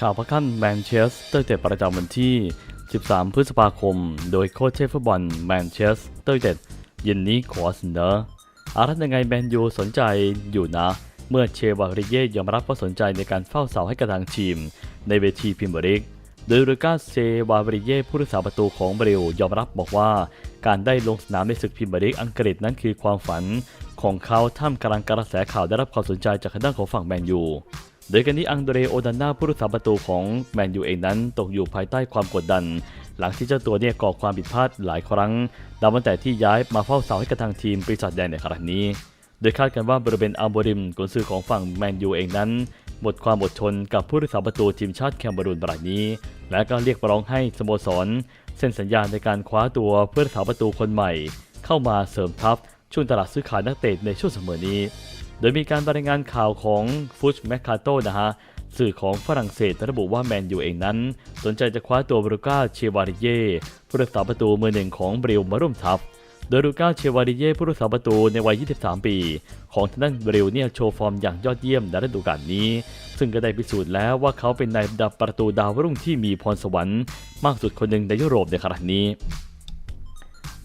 ข่าวพักขั้นแมนเชสเตอร์เต็ดประจำวันที่ 13 พฤษภาคม โดยโค้ชเชฟฟุตบอลแมนเชสเตอร์เต็ดเย็นนี้ขอเสนออารัตยังไงแมนยูสนใจอยู่นะ เมื่อเชวาริเย่ยอมรับว่าสนใจในการเฝ้าเสาให้กับทางทีม ในเวทีพิมพ์ริก โดยลูกาเซวาบริเย่ผู้รักษาประตูของบริวยอมรับบอกว่า การได้ลงสนามในศึกพิมพ์ริกอังกฤษนั้นคือความฝันของเขาท่ามกลางกระแสข่าวได้รับความสนใจจากทางด้านของฝั่งแมนยู โดยกันนี้อังเดรโอดาน่าผู้รักษาประตูของแมนยูเองนั้นตกอยู่ภายใต้ความกดดัน หลังที่เจ้าตัวเนี่ยก่อความผิดพลาดหลายครั้งนับตั้งแต่ที่ย้ายมาเฝ้าเสาให้กับทางทีมปีศาจแดงในครั้งนี้ โดยคาดกันว่าบริเวณอัลโบริมกุนซือของฝั่งแมนยูเองนั้น หมดความอดทนกับผู้รักษาประตูทีมชาติแคมเบรูนรายนี้ และก็เรียกร้องให้สโมสรเซ็นสัญญาในการคว้าตัวผู้รักษาประตูคนใหม่ เข้ามาเสริมทัพช่วงตลาดซื้อขายนักเตะในช่วงเสมอนี้ ดยมีการรายงานข่าวของฟุชแมคคาโตนะฮะสื่อของฝรั่งเศสระบุว่าแมนยูเองนั้น สนใจจะคว้าตัวบรูก้าเชวาริเย่ผู้รักษาประตูมือหนึ่งของบริวมาร่วมทัพ โดยบรูก้าเชวาริเย่ผู้รักษาประตูในวัย 23 ปี ของทางด้านบริวเนี่ยโชว์ฟอร์มอย่างยอดเยี่ยมในฤดูกาลนี้ ซึ่งก็ได้พิสูจน์แล้วว่าเขาเป็นนายดับประตูดาวรุ่งที่มีพรสวรรค์มากสุดคนหนึ่งในยุโรปในขณะนี้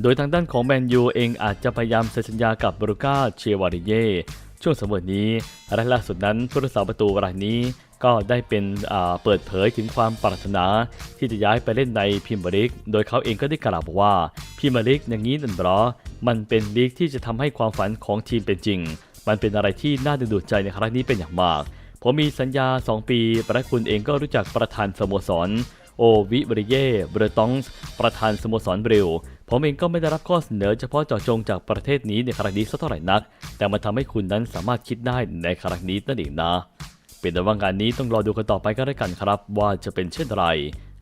โดยทางด้านของแมนยูเองอาจจะพยายามเซ็นสัญญากับบรูก้าเชวาริเย่ ช่วงสมอนี้และล่าสุดนั้นผู้รักษาประตูรายนี้ก็ได้เป็นเปิดเผยถึงความปรารถนาที่จะย้ายไปเล่นในพรีเมียร์ลีกโดยเขาเองก็ได้กล่าวบอกว่าพรีเมียร์ลีกอย่างนี้นั่นหรอ มันเป็นลีกที่จะทำให้ความฝันของทีมเป็นจริง มันเป็นอะไรที่น่าดึงดูดใจในครั้งนี้เป็นอย่างมาก ผมมีสัญญา 2 ปีและคุณเองก็รู้จักประธานสโมสร โอวิบริเย่เบรตองส์ประธานสโมสรบริล ผมเองก็ไม่ได้รับข้อเสนอเฉพาะเจาะจงจากประเทศนี้ในครั้งนี้สักเท่าไหร่นัก แต่มันทำให้คุณนั้นสามารถคิดได้ในครั้งนี้นั่นเองนะ เป็นแต่ว่างานนี้ต้องรอดูกันต่อไปก็แล้วกันครับ ว่าจะเป็นเช่นไร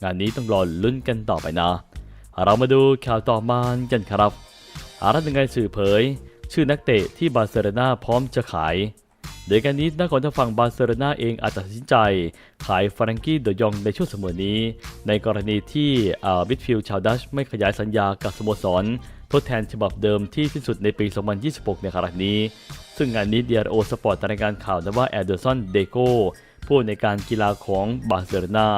งานนี้ต้องรอลุ้นกันต่อไปนะ เรามาดูข่าวต่อมากันครับอารัตยังไงสื่อเผย ชื่อนักเตะที่บาร์เซโลนาพร้อมจะขาย โดยการนี้นักของทางฝั่งบาร์เซโลนาเองอาจตัดสินใจ ขายฟรังกี้เดยองในช่วงเสมอนี้ ในกรณีที่บิดฟิลชาวดัชไม่ขยายสัญญากับสโมสร ทดแทนฉบับเดิมที่สิ้นสุดในปี 2026 ในครั้งนี้ ซึ่งงานนี้เดียร์โอสปอร์ตรายงานข่าวนะว่าแอดเดอร์สันเดโกผู้ในการกีฬาของบาร์เซโลนา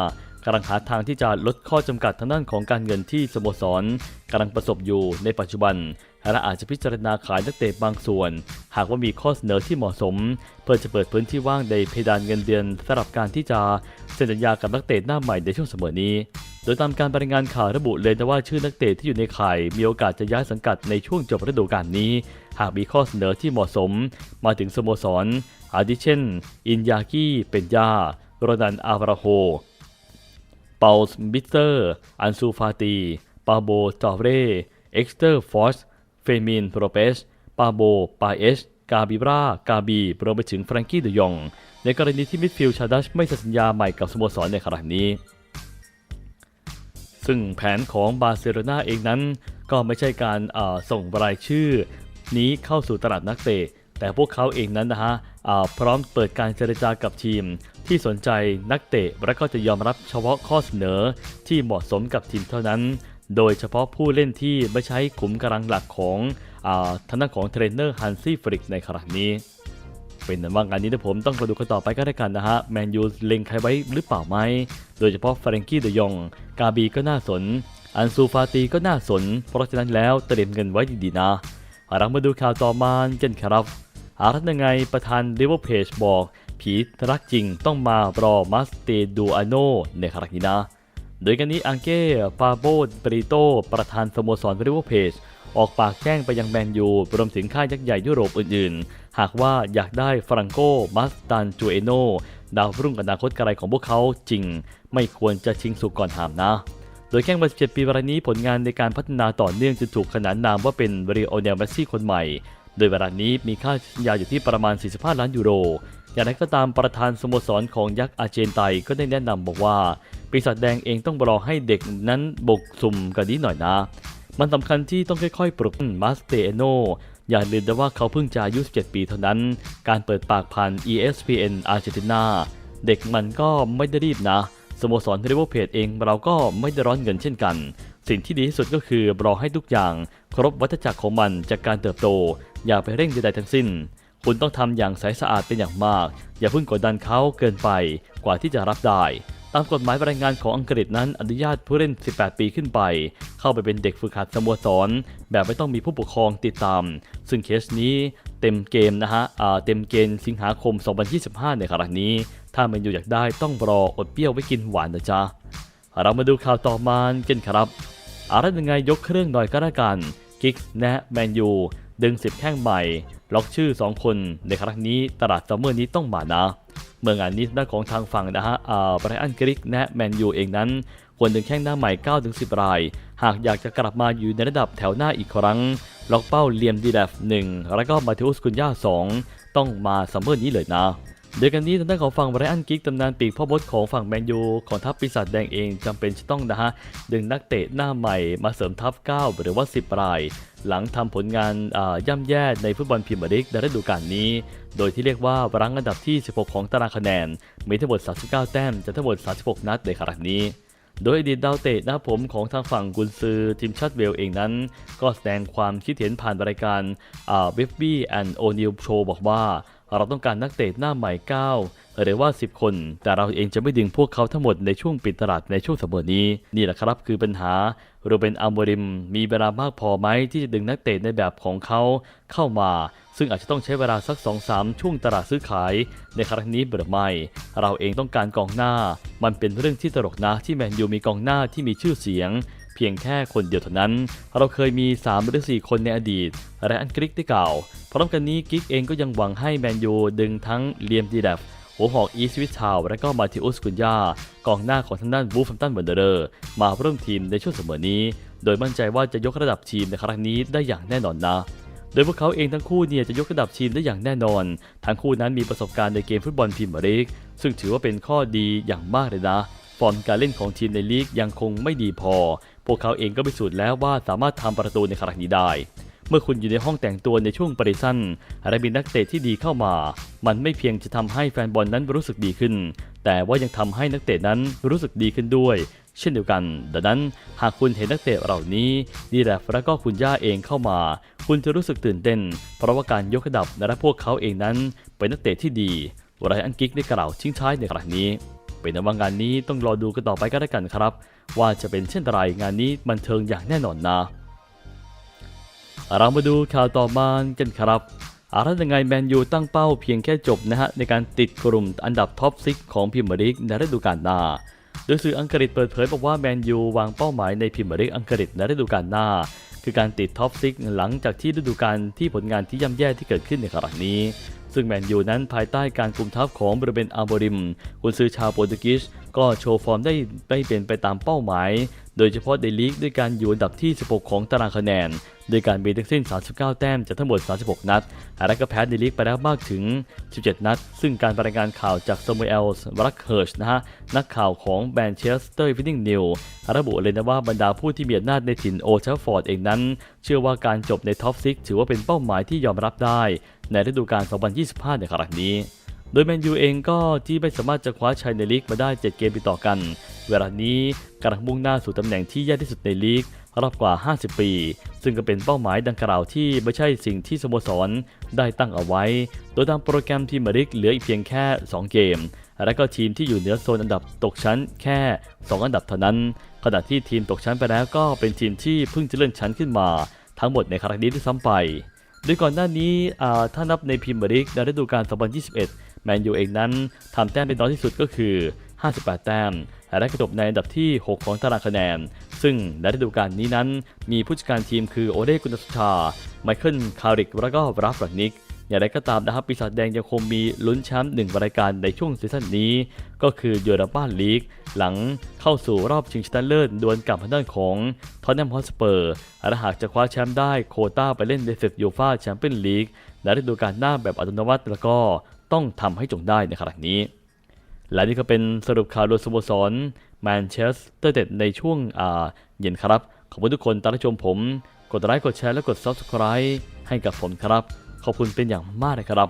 กำลังหาทางที่จะลดข้อจำกัดทางด้านของการเงินที่สโมสรกำลังประสบอยู่ในปัจจุบัน และอาจจะพิจารณาขายนักเตะบางส่วน หากว่ามีข้อเสนอที่เหมาะสม เพื่อจะเปิดพื้นที่ว่างในเพดานเงินเดือนสำหรับการที่จะเซ็นสัญญากับนักเตะหน้าใหม่ในช่วงเสมอนี้ โดยตามการรายงานข่าวระบุเลยนะว่าชื่อนักเตะที่อยู่ในข่าย มีโอกาสจะย้ายสังกัดในช่วงจบฤดูกาลนี้ หากมีข้อเสนอที่เหมาะสม มาถึงสโมสร อาทิเช่น อินยากิเป็นยาโรนันอาวราโฮเปาส์บิเตอร์ อันซูฟาตี ปาโบจอเรเอ็กซ์เตอร์ฟอส ฟมินโปรเปส ปาโบ ปาเอชกาบิบรากาบีรวมไปถึงแฟรงกี้เดยอง ในกรณีที่มิดฟิลด์ชาดัชไม่เซ็นสัญญาใหม่กับสโมสรในขณะนี้ ซึ่งแผนของบาร์เซโลนาเองนั้นก็ไม่ใช่การาส่งรายชื่อ นี้เข้าสู่ตลาดนักเตะแต่พวกเขาเองนั้นนะฮะพร้อมเปิดการเจรจากับทีม ที่สนใจนักเตะและก็จะยอมรับเฉพาะข้อเสนอที่เหมาะสมกับทีมเท่านั้น โดยเฉพาะผู้เล่นที่ไม่ใช้ขุมกำลังหลักของอทางด้านของเทรนเนอร์ฮันซี่ฟริกในขณะนี้ เป็นนั้นว่างานนี้นะผมต้องมาดูกันต่อไปก็ได้กันนะฮะ แมนยูเล็งใครไว้หรือเปล่าไหม โดยเฉพาะฟรงกี้เดยอง กาบีก็น่าสน อันซูฟาตีก็น่าสน เพราะฉะนั้นแล้วเตรียมเงินไว้ดีๆนะเรามาดูข่าวต่อมากันครับอารัตยังไงประธานริเวอร์เพจบอก ผีรักจริงต้องมารอมัสเตดูอาโนในครั้งนี้นะ โดยกันนี้อังเก้ปาโบปริโตประธานสโมสรริเวอร์เพจออกปากแจ้งไปยังแมนยูรวมถึงค่ายยักษ์ใหญ่ยุโรปอื่นๆ หากว่าอยากได้ฟรังโกมัสตันจูเอโนดาวรุ่งอนาคตไกลของพวกเขาจริง ไม่ควรจะชิงสุกก่อนหามนะ โดยแข้งวัย17ปีรายนี้ผลงานในการพัฒนาต่อเนื่องจนถูกขนานนามว่าเป็นเรีโอเนลเมสซี่คนใหม่ โดยเวลานี้มีค่าสัญญาอยู่ที่ประมาณ 45 ล้านยูโร อย่างไรก็ตามประธานสโมสรของยักษ์อาร์เจนไตก็ได้แนะนำบอกว่า ปีศาจแดงเองต้องรอให้เด็กนั้นบกสุ่มกันนิดหน่อยนะ มันสำคัญที่ต้องค่อยๆ ปลุกมาสเตโนอย่าลืมนะว่าเขาเพิ่งจะอายุ 17 ปีเท่านั้น การเปิดปากผ่าน ESPN อาร์เจนตินาเด็กมันก็ไม่ได้รีบนะ สโมสรริเวอร์เพจเองเราก็ไม่ได้ร้อนเงินเช่นกัน สิ่งที่ดีที่สุดก็คือรอให้ทุกอย่าง ครบวัฏจักรของมันจากการเติบโต อย่าไปเร่งใดๆทั้งสิ้น คุณต้องทำอย่างใสสะอาดเป็นอย่างมาก อย่าเพิ่งกดดันเขาเกินไปกว่าที่จะรับได้ ตามกฎหมายแรายงานของอังกฤษนั้นอนุญาตผู้เล่น 18 ปีขึ้นไป เข้าไปเป็นเด็กฝึกหัดสโมสร แบบไม่ต้องมีผู้ปกครองติดตาม ซึ่งเคสนี้เต็มเกมนะฮะอ่าเต็มเกณฑ์สิงหาคม 2025 ในครั้งนี้ ถ้ามันอยู่อยากได้ต้องรออดเปรี้ยวไว้กินหวานนะจ๊ะ เรามาดูข่าวต่อมากันครับอะไรยังไงยกเครื่องหน่อยก็แล้วกัน กิกแนะแมนยูดึงสิบแข้งใหม่ ล็อกชื่อ 2 คน ในครั้งนี้ตลาดซัมเมอร์นี้ต้องมานะ เมื่องานนี้ทางด้านของทางฝั่งนะฮะอ่าไบรอันกริกแนะแมนยูเองนั้นควรดึงแข้งหน้าใหม่ 9-10 ราย หากอยากจะกลับมาอยู่ในระดับแถวหน้าอีกครั้ง ล็อกเป้าเลียมดีแลฟหนึ่งแล้วก็มาเทอุสกุนย่าสองต้องมาซัมเมอร์นี้เลยนะโดยกันนี้ทางด้านของฝั่งไบรอันกิกตำนานปีกพ่อบดของฝั่งแมนยูของทัพปีศาจแดงเองจำเป็นจะต้องนะฮะ ดึงนักเตะหน้าใหม่มาเสริมทัพ 9 หรือว่า 10 ราย หลังทำผลงานอ่าย่ำแย่ในฟุตบอลพรีเมียร์ลีกในฤดูกาลนี้ โดยที่เรียกว่ารั้งอันดับที่ 16 ของตารางคะแนน มีทั้งหมด 39 แต้มจากทั้งหมด 36 นัดในครั้งนี้ โดยอดีตดาวเตะหน้าผมของทางฝั่งกุนซือทีมชาติเวลเองนั้น ก็แสดงความคิดเห็นผ่านรายการเบฟบี้แอนด์โอนิลโชบอกว่า เราต้องการนักเตะหน้าใหม่ 9 หรือว่า 10 คน แต่เราเองจะไม่ดึงพวกเขาทั้งหมดในช่วงปิดตลาดในช่วงสัปดาห์นี้ นี่แหละครับคือปัญหาโรเบนอัลโมริม มีเวลามากพอไหมที่จะดึงนักเตะในแบบของเขาเข้ามา ซึ่งอาจจะต้องใช้เวลาสัก 2-3 ช่วงตลาดซื้อขาย ในครั้งนี้หรือไม่ เราเองต้องการกองหน้า มันเป็นเรื่องที่ตลกนะที่แมนยูมีกองหน้าที่มีชื่อเสียง พียงแค่คนเดียวเท่านั้น เราเคยมี 3 หรือ 4 คนในอดีต และอันกริกได้กล่าว พร้อมกันนี้กิกเองก็ยังหวังให้แมนยูดึงทั้งเลียมดีแดฟหัวหอกอีสวิชชาว และก็มาทิอุสกุนยากองหน้าของทางด้านวูฟแฮมตันเบอร์เดอร์มาร่วมทีมในช่วงเสมอนี้ โดยมั่นใจว่าจะยกระดับทีมในครั้งนี้ได้อย่างแน่นอนนะโดยพวกเขาเองทั้งคู่เนี่ยจะยกระดับทีมได้อย่างแน่นอน ทั้งคู่นั้นมีประสบการณ์ในเกมฟุตบอลพรีเมียร์ลีก ซึ่งถือว่าเป็นข้อดีอย่างมากเลยนะ ฟอร์มการเล่นของทีมในลีกยังคงไม่ดีพอ พวกเขาเองก็พิสูจน์แล้วว่าสามารถทำประตูในครั้งนี้ได้ เมื่อคุณอยู่ในห้องแต่งตัวในช่วงปริสั้นและมีนักเตะที่ดีเข้ามา มันไม่เพียงจะทำให้แฟนบอลนั้นรู้สึกดีขึ้น แต่ว่ายังทำให้นักเตะนั้นรู้สึกดีขึ้นด้วย เช่นเดียวกัน ดังนั้นหากคุณเห็นนักเตะเหล่านี้ดีแลฟและก็คุณย่าเองเข้ามา คุณจะรู้สึกตื่นเต้น เพราะว่าการยกระดับและพวกเขาเองนั้นเป็นนักเตะที่ดีไรอันกิกได้กล่าวทิ้งท้ายในครั้งนี้ เป็นว่างานนี้ต้องรอดูกันต่อไปก็แล้กันครับ ว่าจะเป็นเช่นไร งานนี้บันเทิงอย่างแน่นอนนะ เรามาดูข่าวต่อมากันครับอารัยังไงแมนยูตั้งเป้าเพียงแค่จบนะฮะในการติดกลุ่มอันดับท็อป6ของพรีเมียร์ลีกในฤดูกาลหน้า โดยสื่ออังกฤษเปิดเผยบอกว่าแมนยูวางเป้าหมายในพรีเมียร์ลีกอังกฤษในฤดูกาลหน้า คือการติดท็อป6หลังจากที่ฤดูกาลที่ผลงานที่ย่ำแย่ที่เกิดขึ้นในครั้งนี้ ซึ่งแมนยูนั้นภายใต้การคุมทัพของบริเวณอาร์โบริมกุนซือชาวโปรตุเกสก็โชว์ฟอร์มได้ไม่เป็นไปตามเป้าหมาย โดยเฉพาะในลีกด้วยการอยู่อันดับที่ 16 ของตารางคะแนนโดยการมีทั้งสิ้น 39 แต้มจากทั้งหมด 36 นัดและก็แพ้ในลีกไปแล้วมากถึง 17 นัด ซึ่งการรายงานข่าวจากซามูเอลส์รักเฮิร์ชนะฮะ นักข่าวของแมนเชสเตอร์วินนิ่งนิวระบุเลยนะว่าบรรดาผู้ที่มีอำนาจในถิ่นโอเทลฟอร์ดเองนั้น เชื่อว่าการจบในท็อป6ถือว่าเป็นเป้าหมายที่ยอมรับได้ ในฤดูกาล 2025 ในครั้งนี้ โดยแมนยูเองก็ที่ไม่สามารถจะคว้าชัยในลีกมาได้ 7 เกมติดต่อกัน เวลานี้กำลังมุ่งหน้าสู่ตำแหน่งที่แย่ที่สุดในลีกรอบกว่า 50 ปี ซึ่งก็เป็นเป้าหมายดังกล่าวที่ไม่ใช่สิ่งที่สโมสรได้ตั้งเอาไว้ โดยตามโปรแกรมทีมเมริกเหลืออีกเพียงแค่ 2 เกม และก็ทีมที่อยู่เหนือโซนอันดับตกชั้นแค่ 2 อันดับเท่านั้น ขณะที่ทีมตกชั้นไปแล้วก็เป็นทีมที่เพิ่งจะเลื่อนชั้นขึ้นมา ทั้งหมดในครั้งนี้ที่ซ้ำไป โดยก่อนหน้านี้ถ้านับในพรีเมียร์ลีกในฤดูกาล 2021 แมนยูเองนั้นทำแต้มเป็นน้อยที่สุดก็คือ 58 แต้มและกระจบในอันดับที่ 6 ของตารางคะแนน ซึ่งในฤดูกาลนี้นั้น มีผู้จัดการทีมคือโอเดกุนสุชา ไมเคิล คาริก และก็ราฟรักนิก อย่างไรก็ตามนะครับปีศาจแดงยังคงมีลุ้นแชมป์หนึ่งรายการในช่วงซีซั่นนี้ ก็คือยูโรปาลีกหลังเข้าสู่รอบชิงชนะเลิศดวลกับทางด้านของทอนแนมฮอสเปอร์และหากจะคว้าแชมป์ได้โคต้าไปเล่นในศึกยูฟาแชมเปี้ยนลีกในฤดูกาลหน้าแบบอัตโนมัติแล้วก็ต้องทำให้จงได้ในครั้งนี้ และนี่ก็เป็นสรุปข่าวโดยสโมสรแมนเชสเตอร์เด็ดในช่วงอ่าเย็นครับ ขอบคุณทุกคนตามรับชมผม กดไลค์กดแชร์และกด Subscribe ให้กับผมครับ ขอบคุณเป็นอย่างมากเลยครับ